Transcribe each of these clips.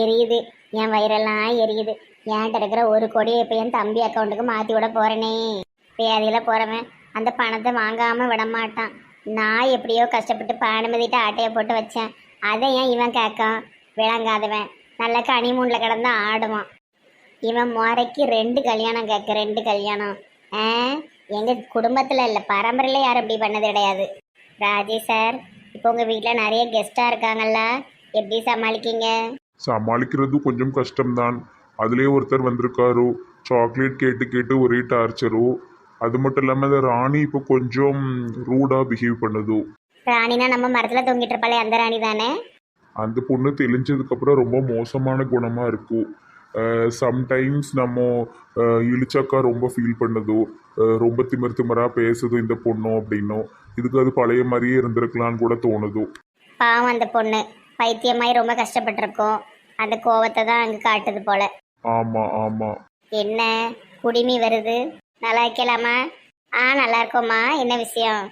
எரியுது. என் வயிறெல்லாம் எரியுது. ஏன் இருக்கிற ஒரு கோடியை இப்போ என் தம்பி அக்கௌண்ட்டுக்கு மாற்றி விட போகிறேனே பேதியில் போகிறவன் அந்த பணத்தை வாங்காமல் விட மாட்டான். நான் எப்படியோ கஷ்டப்பட்டு பானுமதிட்டு ஆட்டையை போட்டு வச்சேன். அதை ஏன் இவன் கேட்கான்? விளங்காதவன். நல்ல கனிமூண்டில் கிடந்து ஆடுவான். இவன் முறைக்கு ரெண்டு கல்யாணம் கேட்க ரெண்டு கல்யாணம். ஆ? எங்கள் குடும்பத்தில் இல்லை பரம்பரையில் யாரும் இப்படி பண்ணது கிடையாது. ராஜேஷ் சார் இப்போ உங்கள் வீட்டில் நிறைய கெஸ்ட்டாக இருக்காங்கல்ல. எப்படி சமாளிக்கீங்க? சமாளிக்கிறது கொஞ்சம் கஷ்டம்தான். அதுலேயே ஒருத்தர் வந்திருக்காரு சாக்லேட் கேட்டு கேட்டு ஒரே டார்ச்சரு அது மட்டும் இல்லாமல் இந்த ராணி இப்போ கொஞ்சம் ரூடாக பிஹேவ் பண்ணுது. ராணினா நம்ம மரத்தில் தொங்கிட்டு இருப்பாளே அந்த ராணி தானே? அந்த பொண்ணு தெளிஞ்சதுக்கப்புறம் ரொம்ப மோசமான குணமாக இருக்கும் சம்டைம்ஸ் நம்ம அஹ், இளிச்சக்கா ரொம்ப ஃபீல் பண்ணுதோ ரொம்ப திமிர் திமிரா பேசுதோ இந்த பொண்ணும் அப்படின்னும் இதுக்கு அது பழைய மாதிரியே இருந்திருக்கலான்னு கூட தோணுதோ. பாவம் அந்த பொண்ணு. பைத்தியமாய் ரொம்ப கஷ்டப்பட்டிருக்கோம். அந்த கோவத்தை தான் அங்கே காட்டுது போல. ஆமாம் ஆமாம் என்ன? குடிமி வருது. நல்லா இருக்கலாமா? ஆ நல்லா இருக்கோம்மா. என்ன விஷயம்?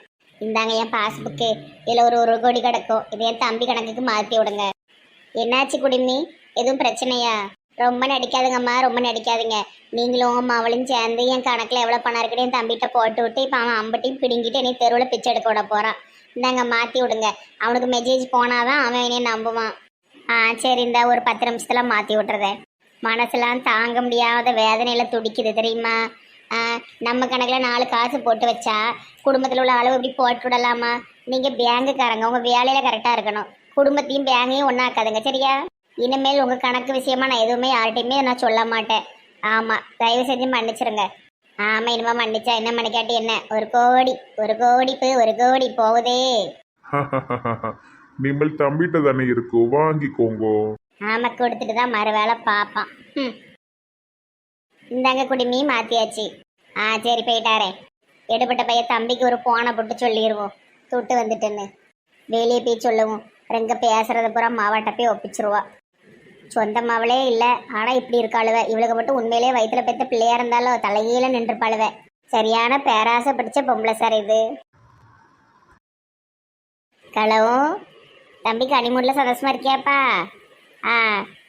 இந்தாங்க என் பாஸ்புக்கு. இதில் ஒரு ஒரு கோடி கிடக்கும். இது என் தம்பி கணக்குக்கு மாற்றி விடுங்க. என்னாச்சு குடிமி? எதுவும் பிரச்சனையா? ரொம்ப நடிக்காதுங்கம்மா ரொம்ப நடிக்காதுங்க. நீங்களும் உங்க அவளும் சேர்ந்து என் கணக்கில் எவ்வளோ பணம் இருக்குன்னு என் தம்பிகிட்ட போட்டு விட்டு இப்போ அவன் அம்பட்டையும் பிடுங்கிட்டு என்னை தெருவில் பிச்சை எடுக்க விட போகிறான் இந்தாங்க மாற்றி விடுங்க. அவனுக்கு மெசேஜ் போனாதான் அவன் என்னைய நம்புவான். ஆ சரி இந்த ஒரு பத்து நிமிஷத்துல மாற்றி விட்றதே மனசெல்லாம் தாங்க முடியாத வேதனையில துடிக்குது தெரியுமா? நம்ம கணக்கில் நாலு காசு போட்டு வச்சா குடும்பத்தில் உள்ள அளவு இப்படி போட்டு விடலாமா? நீங்கள் பேங்குக்காரங்க உங்கள் வேலையில் கரெக்டாக இருக்கணும். குடும்பத்தையும் பேங்கையும் ஒன்றாக்காதுங்க சரியா? இனிமேல் உங்கள் கணக்கு விஷயமா நான் எதுவுமே யார்கிட்டையுமே நான் சொல்ல மாட்டேன். ஆமாம் தயவு செஞ்சு மன்னிச்சிருங்க. ஆமாம் இனிமே மன்னிச்சா என்ன மன்னிக்காட்டி என்ன? ஒரு கோடி ஒரு கோடி போய் ஒரு கோடி போகுதே. நீங்கள் தம்பிட்ட தானே இருக்கோ வாங்கிக்கோங்கோ. ஆமாம் கொடுத்துட்டு தான் மறு வேலை பார்ப்பான் ம். இந்தாங்க குடிமீ மாற்றியாச்சு ஆ சரி போயிட்டாரே. எடுபட்ட பையன் தம்பிக்கு ஒரு போனை போட்டு சொல்லிடுவோம் துட்டு வந்துட்டுன்னு. வெளியே போய் சொல்லுவோம். ரெங்க பேசுறத பூரா மாவாட்ட போய் ஒப்பிச்சிருவா. சொந்த மாவளே இல்லை. ஆனால் இப்படி இருக்காளுவ. இவளுக்கு மட்டும் உண்மையிலேயே வயிற்றுல பெற்ற பிள்ளையா இருந்தாலும் தலைகீழ நின்றுப்பாளுவ. சரியான பேராசை பிடிச்ச பொம்பளை சார் இது. களவும் தம்பி கனிமூடில் சந்தோஷமா இருக்கியாப்பா? ஆ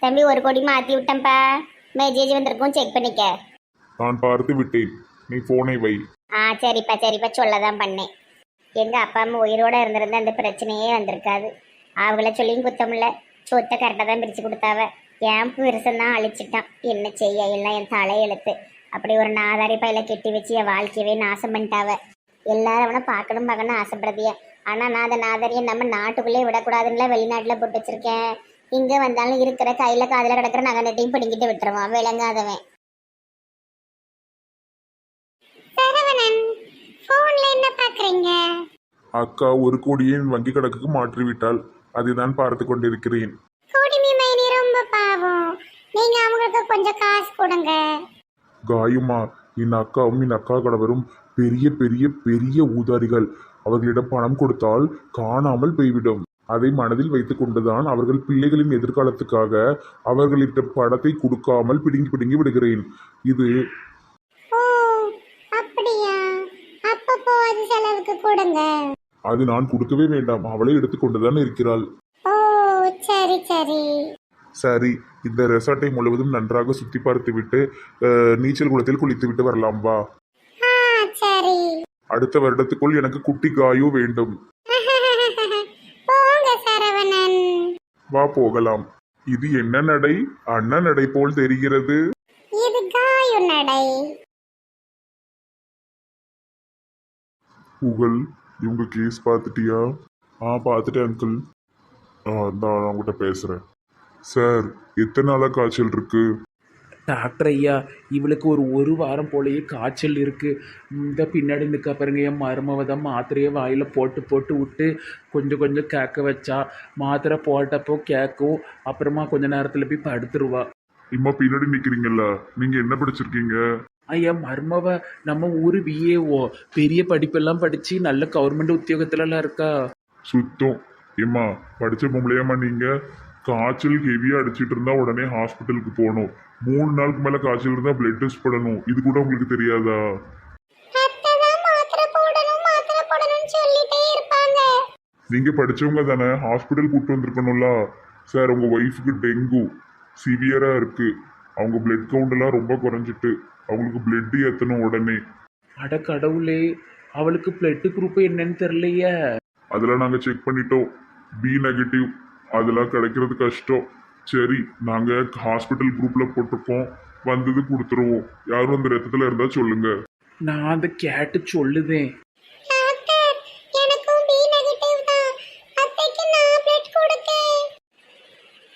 தம்பி ஒரு கோடி மாற்றி விட்டேன்ப்பா. மெசேஜ் வந்திருக்கும் செக் பண்ணிக்க. நான் பார்த்து விட்டேன். நீ போனை வை. ஆ சரிப்பா சரிப்பா சொல்ல தான் பண்ணேன். எங்கள் அப்பா அம்மா உயிரோட இருந்திருந்தா அந்த பிரச்சனையே வந்திருக்காது. அவங்கள சொல்லியும் குத்தமில்ல சொத்தை கரெக்டாக தான் பிரித்து கொடுத்தாவ. என் பெருசன் தான் அழிச்சிட்டான். என்ன செய்ய? எல்லாம் என் தலையெழுத்து. அப்படி ஒரு நாதாரி பையில கெட்டி வச்சு என் வாழ்க்கையவே நாசம் பண்ணிட்டாவ. எல்லாரும் அவனை பார்க்கணும் பார்க்கணும் ஆசைப்படுறதிய. ஆனால் நான் அந்த நாதாரியை நம்ம நாட்டுக்குள்ளே விடக்கூடாதுன்னு வெளிநாட்டில் போட்டு வச்சிருக்கேன். இங்கே வந்தாலும் இருக்கிற கையில் காதில் கிடக்கிற நகை நட்டையும் பிடிங்கிட்டு விட்டுருவான். விளங்காதவன். சரவணன் ஃபோன்ல என்ன பார்க்குறீங்க அக்கா ஒரு கோடியை என் வங்கி கணக்குக்கு மாற்றி விட்டால் அதுதான் பார்த்து கொண்டிருக்கிறேன். குடிமி மைனி ரொம்ப பாவம். நீங்க அவங்களுக்கு கொஞ்சம் காசு கொடுங்க. காயுமா என் அக்காவும் என் அக்கா கணவரும் பெரிய பெரிய பெரிய ஊதாரிகள். அவர்களிடம் பணம் கொடுத்தால் காணாமல் போய்விடும். அதை மனதில் வைத்துக் கொண்டுதான் அவர்கள் பிள்ளைகளின் எதிர்காலத்துக்காக அவர்களிடம் பணத்தை கொடுக்காமல் பிடுங்கி பிடுங்கி விடுகிறேன். இது அது நான் கொடுக்கவே வேண்டாம். அவளே எடுத்துக்கொண்டுதான் இருக்கிறாள். சரி சரி. சரி இந்த ரெசார்ட்டை முழுவதும் நன்றாக சுத்தி பார்த்துவிட்டு நீச்சல் குளத்தில் குளித்து விட்டு வரலாம். வா. அடுத்த வருடத்துக்குள் எனக்கு குட்டி காயு வேண்டும். வா போகலாம். இது என்ன நடை? அண்ணா நடை போல் தெரிகிறது. இது காயு நடை. புகழ் இவங்க கேஸ் பார்த்துட்டியா? ஆ பார்த்துட்டேன் அங்கிள் ஆ நான் உங்ககிட்ட பேசுகிறேன் சார் எத்தனை நாளாக காய்ச்சல் இருக்கு? டாக்டர் ஐயா இவளுக்கு ஒரு ஒரு வாரம் போலயே காய்ச்சல் இருக்குது இந்த பின்னாடி நிற்க பாருங்க என் மருமவ தான் மாத்திரையை வாயில் போட்டு போட்டு விட்டு கொஞ்சம் கொஞ்சம் கேட்க வச்சா. மாத்திரை போட்டப்போ கேட்கும் அப்புறமா கொஞ்ச நேரத்தில் போய் படுத்துருவா. இம்மா பின்னாடி நிற்கிறீங்கல்ல நீங்கள் என்ன படிச்சிருக்கீங்க? ஐயா மருமவ நம்ம ஊர் விஏஓ பெரிய படிப்பெல்லாம் படித்து நல்ல கவர்மெண்ட் உத்தியோகத்துலலாம் இருக்கா? சுத்தம். ஏம்மா படிச்ச பொம்பளையாம்மா நீங்க. காய்ச்சல் ஹெவியா அடிச்சிட்டு இருந்தா உடனே ஹாஸ்பிட்டலுக்கு போகணும். மூணு நாளுக்கு மேல காய்ச்சல் இருந்தா பிளட் டெஸ்ட் பண்ணணும் இது கூட உங்களுக்கு தெரியாதா? அத்தை தான் மாத்திரை போடணும் மாத்திரை போடணும்னு சொல்லிட்டே இருப்பாங்க. நீங்க படிச்சவங்க தானே ஹாஸ்பிட்டல் கூட்டு வந்திருக்கணும்ல? சார் உங்க ஒய்ஃபுக்கு டெங்கு சிவியரா இருக்கு. அவங்க பிளட் கவுண்ட் எல்லாம் ரொம்ப குறைஞ்சிட்டு அவங்களுக்கு பிளட் ஏத்தணும் உடனே. அட கடவுளே அவளுக்கு பிளட் குரூப் என்னன்னு தெரியலையே. அதெல்லாம் நாங்க செக் பண்ணிட்டோம். பி நெகட்டிவ் அதெல்லாம் கிடைக்கிறது கஷ்டம். சரி நாங்க ஹாஸ்பிட்டல் குரூப்ல போட்டிருக்கோம் வந்தது கொடுத்துருவோம். யாரும் அந்த ரத்தத்துல இருந்தா சொல்லுங்க. நான் அதை கேட்டு சொல்லுதேன்.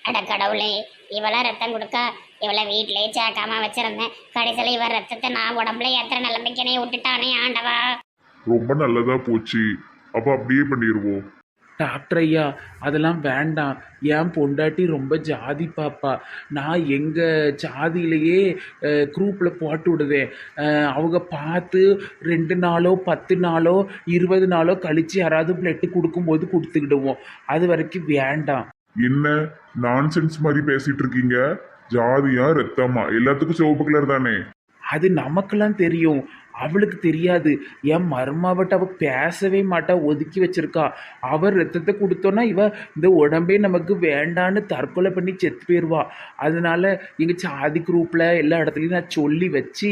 அட கடவுளே இவளா ரத்தம் கொடுக்க. இவளை வீட்டிலேயே சேர்க்காம வச்சிருந்தேன். கடைசியில் இவ ரத்தத்தை நான் உடம்புல ஏத்துற நிலைமைக்கு என்னைய விட்டுட்டானே ஆண்டவா. ரொம்ப நல்லதா போச்சு. அப்ப அப்படியே பண்ணிடுவோம் டாக்டர் ஐயா அதெல்லாம் வேண்டாம். என் பொண்டாட்டி ரொம்ப ஜாதி பாப்பா. நான் எங்கள் ஜாதியிலேயே குரூப்பில் போட்டு விடுதேன். அவங்க பார்த்து ரெண்டு நாளோ பத்து நாளோ இருபது நாளோ கழித்து யாராவது பிளட்டு கொடுக்கும்போது கொடுத்துக்கிடுவோம். அது வரைக்கும் வேண்டாம். என்ன? நான்சென்ஸ் மாதிரி பேசிகிட்டு இருக்கீங்க? ஜாதியா ரத்தமா? எல்லாத்துக்கும் சிவப்பு கலர் தானே? அது நமக்கெல்லாம் தெரியும். அவளுக்கு தெரியாது. என் மருமாவட்ட அவள் பேசவே மாட்டா ஒதுக்கி வச்சிருக்கா. அவர் ரத்தத்தை கொடுத்தோன்னா இவ இந்த உடம்பே நமக்கு வேண்டான்னு தற்கொலை பண்ணி செத்து போயிடுவா அதனால எங்கள் சாதி குரூப்பில் எல்லா இடத்துலையும் நான் சொல்லி வச்சு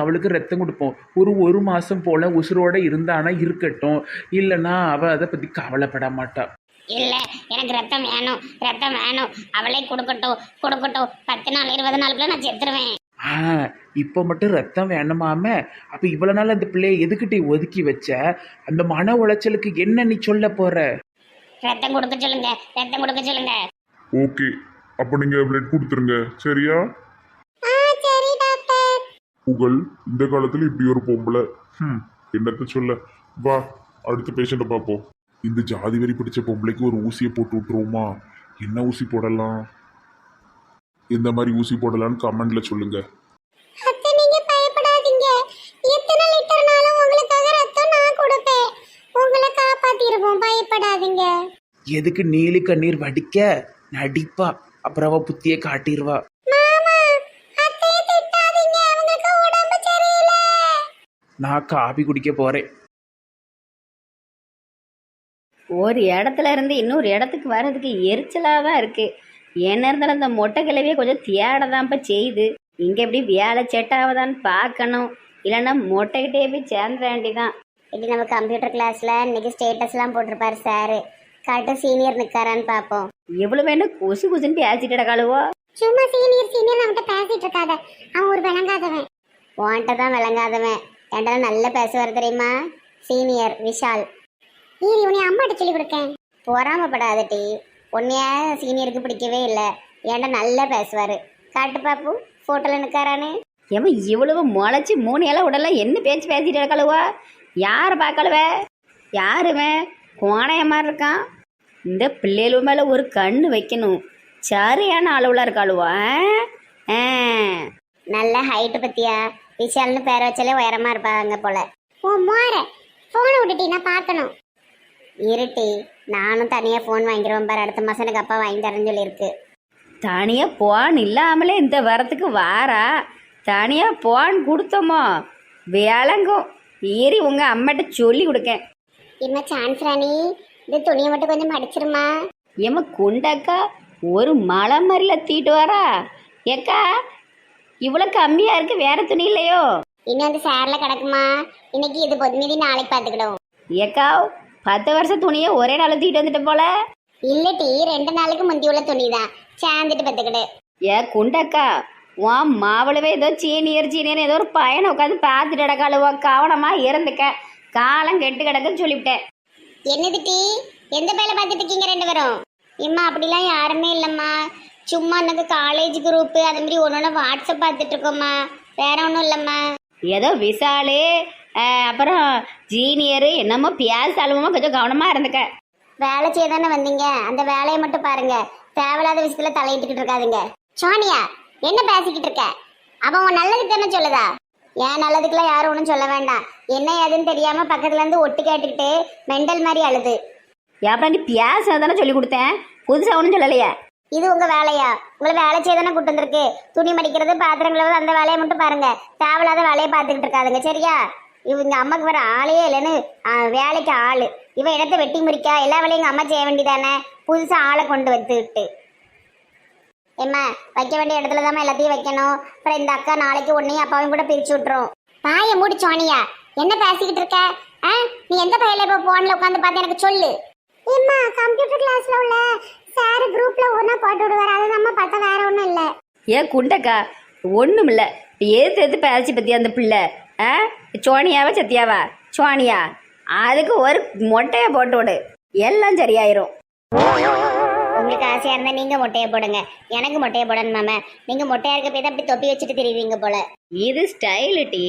அவளுக்கு ரத்தம் கொடுப்போம். ஒரு ஒரு மாதம் போல் உசுரோடு இருந்தானா இருக்கட்டும். இல்லைன்னா அவள் அதை பற்றி கவலைப்பட மாட்டாள் இல்லை எனக்கு ரத்தம் வேணும். ரத்தம் வேணும். அவளே கொடுக்கட்டும் கொடுக்கட்டும். பத்து நாள் இருபது நாளுக்குள்ள நான் செத்துருவேன். ஆ இப்போ மட்டும் ரத்தம் வேணுமாம அப்போ இவ்வளோ நாள் அந்த பிள்ளைய எதுக்கிட்டே ஒதுக்கி வச்ச? அந்த மன உளைச்சலுக்கு என்ன நீ சொல்ல போற? ரத்தம் கொடுக்க சொல்லுங்க ரத்தம் கொடுக்க சொல்லுங்க. ஓகே அப்ப நீங்க பிளட் கொடுத்துருங்க சரியா? சரி டாக்டர். புகழ் இந்த காலத்துல இப்படி ஒரு பொம்பளை. ஹம், என்னத்த சொல்ல? வா அடுத்த பேஷண்ட்டை பார்ப்போம். இந்த ஜாதி வெறி பிடிச்ச பொம்பளைக்கு ஒரு ஊசியை போட்டு விட்டுருவோமா? என்ன ஊசி போடலாம்? எந்த மாதிரி ஊசி போடலாம்னு கமெண்ட்ல சொல்லுங்க. அத்தை நீங்க பயப்படாதீங்க. எத்தனை லிட்டர்னாலும் உங்களுக்காக ரத்தம் நான் கொடுப்பேன். உங்களை காப்பாத்திடுவோம் பயப்படாதீங்க. எதுக்கு நீலி கண்ணீர் வடிக்க? நடிப்பா. அப்புறம் அவ புத்திய காட்டிடுவா மாமா அத்தையை திட்டாதீங்க. அவங்களுக்கு உடம்பு சரியில்லை. நான் காபி குடிக்க போறேன். ஒரு இடத்துல இருந்து இன்னொரு இடத்துக்கு வர்றதுக்கு எரிச்சலாக தான் இருக்குது என்ன இருந்தாலும் அந்த மொட்டை கிளவியே கொஞ்சம் தேட தான் இப்போ செய்யுது. இங்கே எப்படி வேலை செட் ஆகுதான்னு பார்க்கணும். இல்லைன்னா மொட்டைக்கிட்டே போய் சேர்ந்த வேண்டிதான் இது நம்ம கம்ப்யூட்டர் கிளாஸ்ல இன்னைக்கு ஸ்டேட்டஸ்லாம் போட்டிருப்பாரு சார் கரெக்டா சீனியர் நிக்காரான்னு பார்ப்போம். எவ்வளோ வேணும் குசு குசுன்னு பேசிட்டு கிடக்காளுவோ? சும்மா சீனியர் சீனியர் நம்மகிட்ட பேசிட்டு இருக்காத. அவன் ஒரு விளங்காதவன். உன்கிட்ட தான் விளங்காதவன். என்கிட்ட நல்ல பேசுவார் தெரியுமா? சீனியர் விஷால். ஈரி உன்னை அம்மாட்ட சொல்லி கொடுக்கேன். பொறாமப்படாத டி உன்னைய சீனியருக்கு பிடிக்கவே இல்லை. என்கிட்ட நல்லா பேசுவார். காட்டு பாப்பு ஃபோட்டோவில் நிற்காரான்னு ஏமா இவ்வளவு முளைச்சி மூணு இலை உடல என்ன பேச்சு பேசிட்டு கிடக்காளுவோ யாரை பார்க்கலுவ யாருமே? கோணைய மாதிரி இருக்கான். இந்த பிள்ளைகள் மேலே ஒரு கண்ணு வைக்கணும். சரியான அளவுல இருக்காளுவா ஆ? நல்ல ஹைட்டு பத்தியா? விஷால்னு பேரை வச்சாலே உயரமா இருப்பாங்க போல. ஓ மோர போனை விட்டுட்டி நான் பார்க்கணும். இருட்டி. நானும் தனியா ஃபோன் வாங்கிடுவேன் பாரு. அடுத்த மாசம் எனக்கு அப்பா வாங்கி தரேன்னு சொல்லியிருக்கு. தனியாக போன் இல்லாமலே இந்த வரத்துக்கு வாரா? தனியாக போன் கொடுத்தோமோ? விளங்கும். ஏறி உங்கள் அம்மாட்ட சொல்லி கொடுக்கேன். இன்னும் சான்ஸ் ராணி? இது துணியை மட்டும் கொஞ்சம் மடிச்சிருமா? ஏம்மா குண்டக்கா? ஒரு மலை மாதிரில தீட்டு வரா? ஏக்கா இவ்வளோ கம்மியாக இருக்கு வேற துணி இல்லையோ? இன்னும் அந்த சேர்ல கிடக்குமா? இன்னைக்கு இது பொது மீதி நாளைக்கு பார்த்துக்கிடும் ஏக்கா பத்து வருஷம் துணியை ஒரே நாள் தீட்டு வந்துட்டு போல. இல்லட்டி ரெண்டு நாளுக்கு முந்தி உள்ள துணி தான் சேர்ந்துட்டு பார்த்துக்கிடு ஏ குண்டக்கா உன் மாவளவே ஏதோ சீனியர் சீனியர் ஏதோ ஒரு பையனை உட்காந்து பார்த்துட்டு கிடக்காளுவோ கவனமாக இருந்துக்க. காலம் கெட்டு கிடக்குன்னு சொல்லிவிட்டேன். என்னது டீ? எந்த பேல பார்த்துட்டு இருக்கீங்க ரெண்டு பேரும்? இம்மா அப்படிலாம் யாருமே இல்லைம்மா. சும்மா அந்த காலேஜ் குரூப்பு அது மாதிரி ஒன்று ஒன்று வாட்ஸ்அப் பார்த்துட்டு இருக்கோம்மா. வேற ஒன்றும் இல்லைம்மா. ஏதோ விசாலு அப்புறம் ஜீனியரு என்னமோ பியாசாலுமோ கொஞ்சம் கவனமாக இருந்துக்க. வேலை செய்ய தானே வந்தீங்க? அந்த வேலையை மட்டும் பாருங்க. தேவையில்லாத விஷயத்துல தலையிட்டுக்கிட்டு இருக்காதுங்க. சோனியா என்ன பேசிக்கிட்டு இருக்க? அவன் உன் நல்லதுக்கு தானே சொல்லுதா? ஏன் நல்லதுக்குலாம் யாரும் ஒன்றும் சொல்ல வேண்டாம். என்ன ஏதுன்னு தெரியாம பக்கத்துல இருந்து ஒட்டு கேட்டுக்கிட்டு மெண்டல் மாதிரி அழுது. அப்புறம் நீ பியாச தானே சொல்லி கொடுத்தேன்? புதுசாக ஒன்றும் சொல்லலையே. இது உங்க வேலையா? உங்களை வேலை செய்ய தானே கூட்டு வந்திருக்கு. துணி மடிக்கிறது பாத்திரம் கழுவுறது அந்த வேலையை மட்டும் பாருங்க. தேவையில்லாத வேலையை பார்த்துக்கிட்டு இருக்காதுங்க. சரியா? இவங்க அம்மாக்கு வர ஆளே இல்லைன்னு வேலைக்கு ஆள். இவ இடத்த வெட்டி முறிக்கா? எல்லா வேலையும் எங்கள் அம்மா செய்ய வேண்டியதானே? புதுசாக ஆளை கொண்டு வந்துட்டு. ஏம்மா வைக்க வேண்டிய இடத்துல தான் எல்லாத்தையும் வைக்கணும். அப்புறம் இந்த அக்கா நாளைக்கு உன்னையும் அப்பாவையும் கூட பிரிச்சு விட்டுரும். பாய மூடி சோனியா என்ன பேசிக்கிட்டு இருக்க? ஆ நீ எந்த பையில இப்போ போன்ல உட்காந்து பார்த்து எனக்கு சொல்லு. ஏம்மா கம்ப்யூட்டர் கிளாஸ்ல உள்ள சார் குரூப்ல ஒன்றா போட்டு விடுவார். அது நம்ம பார்த்தா வேற ஒன்றும் இல்லை. ஏன் குண்டக்கா? ஒன்றும் இல்லை எது எது பேசி பற்றி அந்த பிள்ளை? ஆ? சோனியாவா சத்தியாவா சோனியா அதுக்கு ஒரு மொட்டையை போட்டு விடு. எல்லாம் சரியாயிரும். உங்களுக்கு ஆசையா இருந்தா நீங்க மொட்டையை போடுங்க. எனக்கு மொட்டையை போடணும் மாம. நீங்க மொட்டையா இருக்க போய் தான் அப்படி தொப்பி வச்சுட்டு திரிவீங்க போல. இது ஸ்டைலு டீ.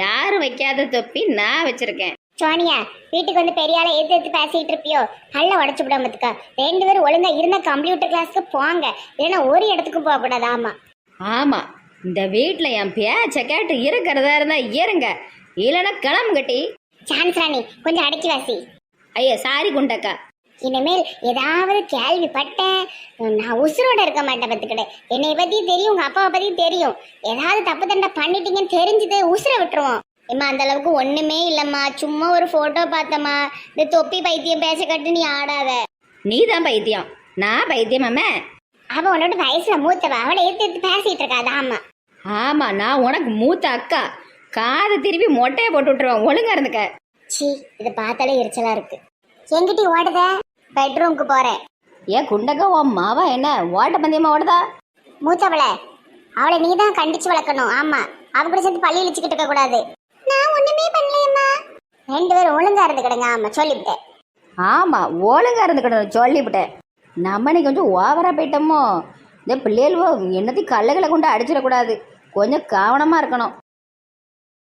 யாரும் வைக்காத தொப்பி நான் வச்சிருக்கேன். சோனியா வீட்டுக்கு வந்து பெரிய ஆளை எடுத்து எடுத்து பேசிட்டு இருப்பியோ? நல்லா உடச்சு விடாமத்துக்கா ரெண்டு பேரும் ஒழுங்கா இருந்த கம்ப்யூட்டர் கிளாஸ்க்கு போங்க. இல்லைன்னா ஒரு இடத்துக்கும் போக கூடாது ஆமா. ஆமாம் இந்த வீட்டில் என் பேச்சை கேட்டு இருக்கிறதா இருந்தா இருங்க. இல்லைன்னா கிளம்பு கட்டி. சான்ஸ் ராணி கொஞ்சம் அடக்கி வாசி. ஐயா சாரி குண்டக்கா. இனிமேல் ஏதாவது கேள்விப்பட்டேன். நான் உசுரோட இருக்க மாட்டேன் பத்துக்கிட்ட என்னை பத்தி தெரியும் உங்க அப்பாவை பத்தி தெரியும். ஏதாவது தப்பு தண்டை பண்ணிட்டீங்கன்னு தெரிஞ்சது உசுரை விட்டுருவோம். ஏம்மா அந்த அளவுக்கு ஒண்ணுமே இல்லம்மா. சும்மா ஒரு போட்டோ பார்த்தம்மா. இந்த தொப்பி பைத்தியம் பேச கட்டு நீ ஆடாத. நீ தான் பைத்தியம். நான் பைத்தியமாமே. அவ உன்னோட வயசுல மூத்தவ. அவளை எடுத்து எடுத்து பேசிட்டு இருக்காது ஆமா ஆமாம் நான் உனக்கு மூத்த அக்கா. காதை திருப்பி மொட்டையை போட்டு விட்டுருவேன். ஒழுங்கா இருந்துக்க. சி இது பார்த்தாலே எரிச்சலா இருக்கு. எங்கிட்டி ஓடுத? பெட்ரூம்க்கு போறேன். ஏன் குண்டக்கா உன் மாவா என்ன? ஓட்ட பந்தயமா ஓடுதா? மூத்தவளை அவளை நீ தான் கண்டிச்சு வளர்க்கணும். ஆமா அவ கூட சேர்த்து பள்ளி இழிச்சுக்கிட்டு இருக்க கூடாது. நான் ஒண்ணுமே பண்ணலையம்மா. ரெண்டு பேரும் ஒழுங்கா இருந்துக்கிடுங்க. ஆமா சொல்லிவிட்டேன். ஆமாம் ஒழுங்கா இருந்துக்கணும் சொல்லிவிட்டேன். நம்ம இன்னைக்கு கொஞ்சம் ஓவராக போயிட்டோமோ. இந்த பிள்ளைகள் என்னத்தையும் கல்லுகளை கொண்டு அடிச்சிடக்கூடாது. கொஞ்சம் கவனமாக இருக்கணும்.